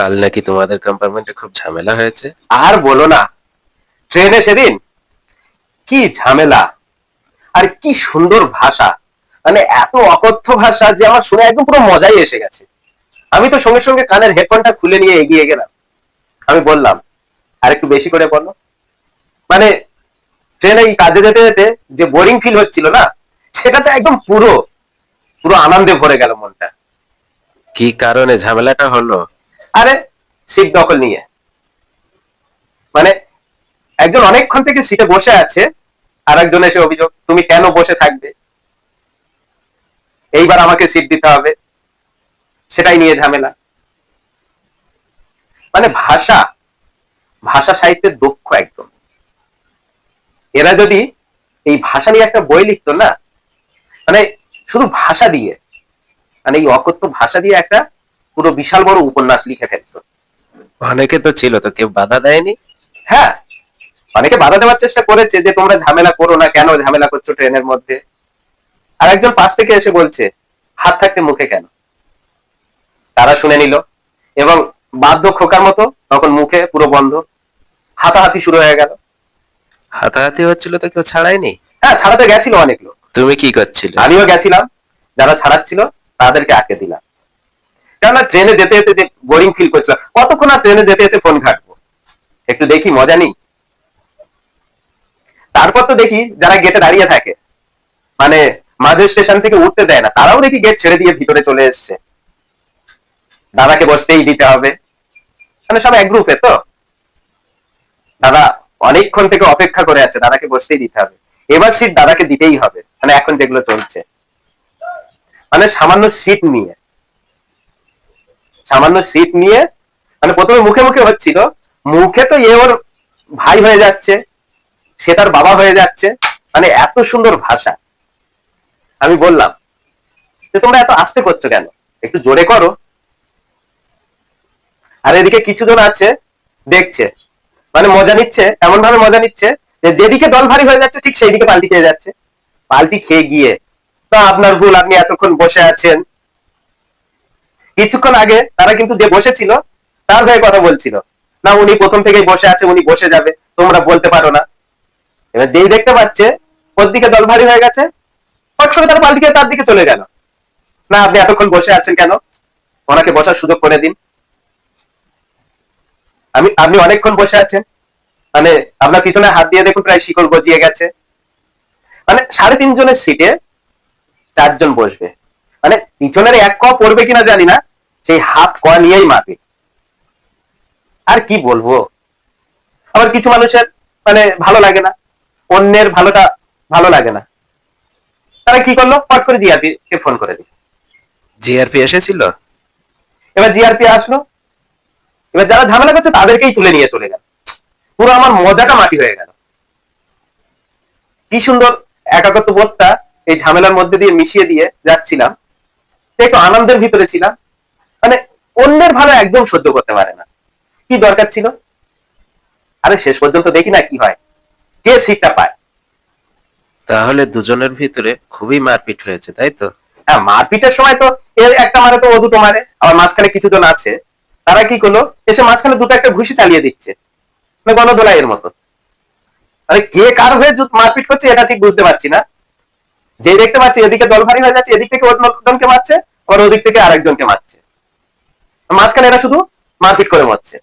কাল নাকি তোমাদের কম্পার্টমেন্টে খুব ঝামেলা হয়েছে? আর বলো না। ট্রেনে সেদিন? কি ঝামেলা? আর কি সুন্দর ভাষা। মানে এত অকথ্য ভাষা যে আমার শুনে একদম পুরো মজাই এসে গেছে। আমি তো সঙ্গে সঙ্গে কানের হেডফোনটা খুলে নিয়ে এগিয়ে গেলাম। আমি বললাম আর একটু বেশি করে বলো। মানে ট্রেনে এই কাজে যেতে যেতে যে বোরিং ফিল হচ্ছিল না সেটাতে একদম পুরো পুরো আনন্দে ভরে গেল মনটা। কি কারণে ঝামেলাটা হলো? আরে সিট দখল নিয়ে। মানে একজন অনেকক্ষণ থেকে সিটে বসে আছে আর একজন এসে অভিযোগ, তুমি কেন বসে থাকবে? এইবার আমাকে সিট দিতে হবে। সেটাই নিয়ে ঝামেলা। মানে ভাষা ভাষা সাহিত্যের দক্ষ একদম। এরা যদি এই ভাষা নিয়ে একটা বই লিখতো না মানে শুধু ভাষা দিয়ে মানে এই অকথ্য ভাষা দিয়ে একটা পুরো বিশাল বড় উপন্যাস লিখে ফেলতো। অনেকে তো ছিল তো কেউ বাধা দেয়নি? হ্যাঁ অনেকে বাধা দেওয়ার চেষ্টা করেছে যে তোমরা ঝামেলা করো না কেন ঝামেলা করছ ট্রেনের মধ্যে? আর একজন পাশ থেকে এসে বলছে হাত থাকতে মুখে কেন? তারা শুনে নিল এবং বাধ্য খোকার মতো তখন মুখে পুরো বন্ধ হাতাহাতি শুরু হয়ে গেল। হাতাহাতি হচ্ছিল তো কেউ ছাড়ায়নি? হ্যাঁ ছাড়াতে গেছিল অনেক লোক। তুমি কি করছিলে? আমিও গেছিলাম যারা ছাড়াচ্ছিল তাদেরকে আঁকে দিলাম। কেননা ট্রেনে যেতে যেতে যে বোরিং ফিল করছিলাম কতক্ষণ আর ট্রেনে যেতে যেতে ফোন ঘাটবো? একটু দেখি, মজা নেই? তারপর তো দেখি যারা গেটে দাঁড়িয়ে থাকে মানে মাঝের স্টেশন থেকে উঠতে দেয় না, তারাও দেখি গেট ছেড়ে দিয়ে ভিতরে চলে এসছে। দাদাকে বসতেই দিতে হবে। মানে সব এক গ্রুপে তো। দাদা অনেকক্ষণ থেকে অপেক্ষা করে আছে, দাদাকে বসতেই দিতে হবে। এবার সিট দাদাকে দিতেই হবে মানে এখন যেগুলো চলছে। মানে সামান্য সিট নিয়ে। সামান্য সিট নিয়ে মানে প্রথমে মুখে মুখে হচ্ছিল। মুখে তো এ ওর ভাই হয়ে যাচ্ছে, সে তার বাবা হয়ে যাচ্ছে মানে এত সুন্দর ভাষা। আমি বললাম যে তোমরা এত আস্তে করছ কেন? একটু জোরে করো। আর এদিকে কিছু জন আছে, দেখছে মানে মজা নিচ্ছে এমন ভাবে মজা নিচ্ছে যে যেদিকে দল ভারী হয়ে যাচ্ছে, ঠিক সেই দিকে পাল্টি খেয়ে যাচ্ছে। পাল্টি খেয়ে গিয়ে, তা আপনার ভুল, আপনি এতক্ষণ বসে আছেন। কিছুক্ষণ আগে তারা কিন্তু যে বসেছিল, তার হয়ে কথা বলছিল। না, উনি প্রথম থেকেই বসে আছে, উনি বসে যাবে, তোমরা বলতে পারো না। এবার যেই দেখতে পাচ্ছে, ওর দিকে দল ভারী হয়ে গেছে হট করে তারা পাল্টি তার দিকে চলে গেল। না, আপনি এতক্ষণ বসে আছেন কেন? ওনাকে বসার সুযোগ করে দিন। আমি, আপনি অনেকক্ষণ বসে আছেন। মানে আপনার পিছনে হাত দিয়ে দেখুন, প্রায় শিকড় গজিয়ে গেছে। মানে সাড়ে তিনজনের সিটে চারজন বসবে। মানে পিছনের এক ক পড়বে কিনা জানি না। সেই হাত ক নিয়েই মাপে। আর কি বলব? আবার কিছু মানুষের মানে ভালো লাগে না অন্যের ভালোটা ভালো লাগে না। তারা কি করল? ফট করে জিআরপি কে ফোন করে দিল। জিআরপি এসেছিল? এবার জিআরপি আসলো। এবার যারা ঝামেলা করছে তাদেরকেই তুলে নিয়ে চলে গেল। পুরো আমার মজাটা মাটি হয়ে গেল। কি সুন্দর একাকত্ব বোধটা এই ঝামেলার মধ্যে দিয়ে মিশিয়ে দিয়ে যাচ্ছিলাম। একটু আনন্দের ভিতরে ছিলাম। অন্যের ভালো একদম সহ্য করতে পারে না। কি দরকার ছিল? আরে শেষ পর্যন্ত দেখি না কি হয়। কে সিটটা পায়? তাহলে দুজনের ভিতরে খুবই মারপিট হয়েছে তাই তো? হ্যাঁ মারপিটের সময় তো এর একটা মারে তো ও দুটো মারে আবার মাঝখানে কিছু জন আছে। তারা কি করল? এসে মাঝখানে দুটো একটা ঘুষি চালিয়ে দিচ্ছে। মানে গণদোলা এর মতো। আরে কে কার হয়ে মারপিট করছে এটা ঠিক বুঝতে পারছি না। যে দেখতে পাচ্ছি এদিকে দল ভারী হয়ে যাচ্ছে এদিক থেকে অন্যজনকে মারছে আর ওদিক থেকে আরেকজনকে মারছে। মাঝখানে এরা শুধু মারপিট করে মরছে।